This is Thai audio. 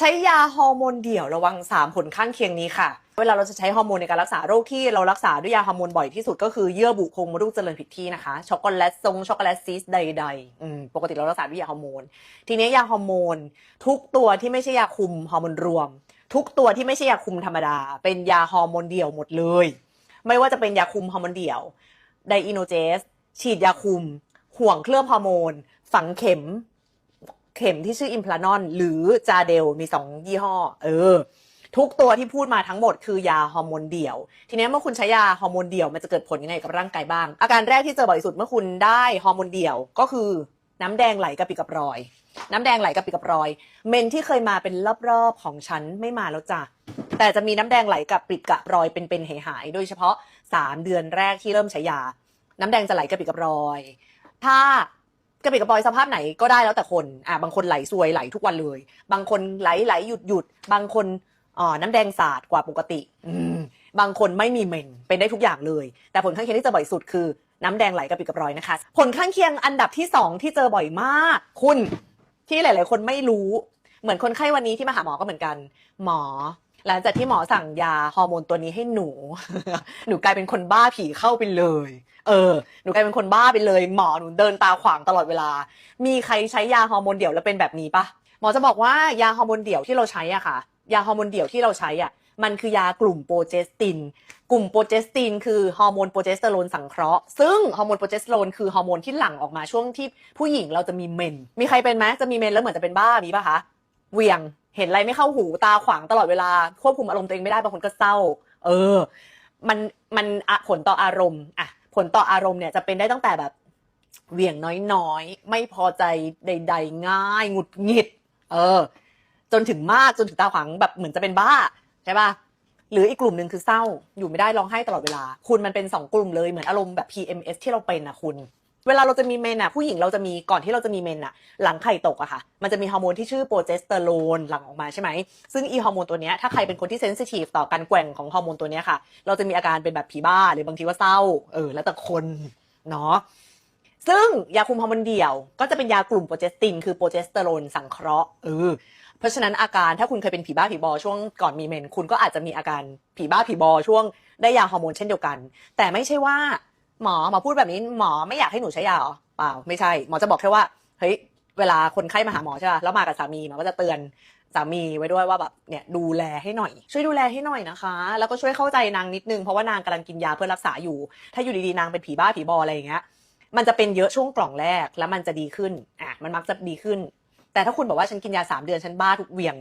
ใช้ยาฮอร์โมนเดี่ยวระวัง 3 ผลข้างเคียงนี้ค่ะ เวลาเราจะใช้ฮอร์โมนในการรักษาโรคที่เรารักษาด้วยยาฮอร์โมนบ่อยที่สุดก็คือเยื่อบุโพรงมดลูกเจริญผิดที่นะคะช็อกโกแลตทรงช็อกโกแลตซีสใดๆปกติเรารักษาด้วยยาฮอร์โมน ทีนี้ยาฮอร์โมนทุกตัวที่ไม่ใช่ยาคุมฮอร์โมนรวม ทุกตัวที่ไม่ใช่ยาคุมธรรมดา เป็นยาฮอร์โมนเดี่ยวหมดเลย ไม่ว่าจะเป็นยาคุมฮอร์โมนเดี่ยวไดอิโนเจสฉีดยาคุม ห่วงเคลือบฮอร์โมน ฝังเข็ม เข็มที่ชื่ออิมพลานอนหรือจาเดลมีสองยี่ห้อ เออ ทุกตัวที่พูดมาทั้งหมดคือยาฮอร์โมนเดี่ยว ทีนี้เมื่อคุณใช้ยาฮอร์โมนเดี่ยวมันจะเกิดผลยังไงกับร่างกายบ้าง อาการแรกที่เจอบ่อยสุดเมื่อคุณได้ฮอร์โมนเดี่ยวก็คือน้ำแดงไหลกระปิดกับรอย น้ำแดงไหลกระปิดกับรอย เมนที่เคยมาเป็นรอบๆของฉันไม่มาแล้วจ้ะ แต่จะมีน้ำแดงไหลกับปิดกับรอยเป็นๆหายๆ โดยเฉพาะ 3 เดือนแรกที่เริ่มใช้ยา น้ำแดงจะไหลกระปิดกับรอย ถ้า กระปิดกระปอยสภาพไหนก็ได้แล้วแต่คนอะบางคนไหลซวยไหลทุกวันเลย บางคนไหลไหลหยุดหยุดบางคนอ่าน้ำแดงสาดกว่าปกติ อืมบางคนไม่มีเมนเป็นได้ทุกอย่างเลย แต่ผลข้างเคียงที่เจอบ่อยสุดคือ น้ำแดงไหลกระปิดกับรอยนะคะ ผลข้างเคียงอันดับที่สองที่เจอบ่อยมาก คุณที่หลาย ๆ คนไม่รู้ เหมือนคนไข้วันนี้ที่มาหาหมอก็เหมือนกัน หมอ หลังจากที่หมอสั่งยาฮอร์โมนตัวนี้ให้หนู หนูกลายเป็นคนบ้าผีเข้าไปเลย เออ หนูกลายเป็นคนบ้าไปเลย หมอหนูเดินตาขวางตลอดเวลา มีใครใช้ยาฮอร์โมนเดี่ยวแล้วเป็นแบบนี้ปะหมอจะบอกว่ายาฮอร์โมนเดี่ยวที่เราใช้อะค่ะ ยาฮอร์โมนเดี่ยวที่เราใช้อะ มันคือยากลุ่มโปรเจสติน กลุ่มโปรเจสตินคือฮอร์โมนโปรเจสเตอโรนสังเคราะห์ ซึ่งฮอร์โมนโปรเจสเตอโรนคือฮอร์โมนที่หลั่งออกมาช่วงที่ผู้หญิงเราจะมีเมน มีใครเป็นไหมจะมีเมนแล้วเหมือนจะเป็นบ้ามีปะคะเหวียง เห็นอะไรไม่เข้าหูตาขวางตลอดเวลา ควบคุมอารมณ์ตัวเองไม่ได้บางคนก็เศร้า เออ มันมันผลต่ออารมณ์อะผลต่ออารมณ์เนี่ยจะเป็นได้ตั้งแต่แบบเหวี่ยงน้อยๆ ไม่พอใจใด ๆ ง่ายหงุดหงิด เออ จนถึงมากจนถึงตาขวางแบบเหมือนจะเป็นบ้าใช่ปะหรืออีกกลุ่มหนึ่งคือเศร้าอยู่ไม่ได้ร้องไห้ตลอดเวลา คุณมันเป็นสองกลุ่มเลยเหมือนอารมณ์แบบ PMS ที่เราเป็นอะคุณ เวลาเราจะมีเมนอะผู้หญิงเราจะมีก่อนที่เราจะมีเมนอะหลังไข่ตกอะค่ะ มันจะมีฮอร์โมนที่ชื่อโปรเจสเตอโรนหลั่งออกมาใช่ไหมซึ่งอีฮอร์โมนตัวเนี้ยถ้าใครเป็นคนที่เซนซิทีฟต่อการแกว่งของฮอร์โมนตัวเนี้ยค่ะ เราจะมีอาการเป็นแบบผีบ้าหรือบางทีว่าเศร้าเออแล้วแต่คนเนาะซึ่งยาคุมฮอร์โมนเดี่ยว ก็จะเป็นยากลุ่มโปรเจสตินคือโปรเจสเตอโรนสังเคราะห์เออเพราะฉะนั้นอาการถ้าคุณเคยเป็นผีบ้าผีบอช่วงก่อนมีเมน คุณก็อาจจะมีอาการผีบ้าผีบอช่วงได้ยาฮอร์โมนเช่นเดียวกัน แต่ไม่ใช่ว่า หมอหมอพูดแบบนี้หมอไม่อยากให้หนูใช้ยาเหรอเปล่าไม่ใช่ หมอจะบอกแค่ว่าเฮ้ยเวลาคนไข้มาหาหมอใช่ป่ะแล้วมากับสามีหมอก็จะเตือนสามีไว้ด้วยว่าแบบเนี่ยดูแลให้หน่อย ช่วยดูแลให้หน่อยนะคะ แล้วก็ช่วยเข้าใจนางนิดนึงเพราะว่านางกำลังกินยาเพื่อรักษาอยู่ ถ้าอยู่ดีๆนางเป็นผีบ้าผีบออะไรอย่างเงี้ยมันจะเป็นเยอะช่วงกล่องแรกแล้วมันจะดีขึ้นอะมันมักจะดีขึ้น แต่ถ้าคุณบอกว่าฉันกินยาสามเดือนฉันบ้าทุกเหวี่ยง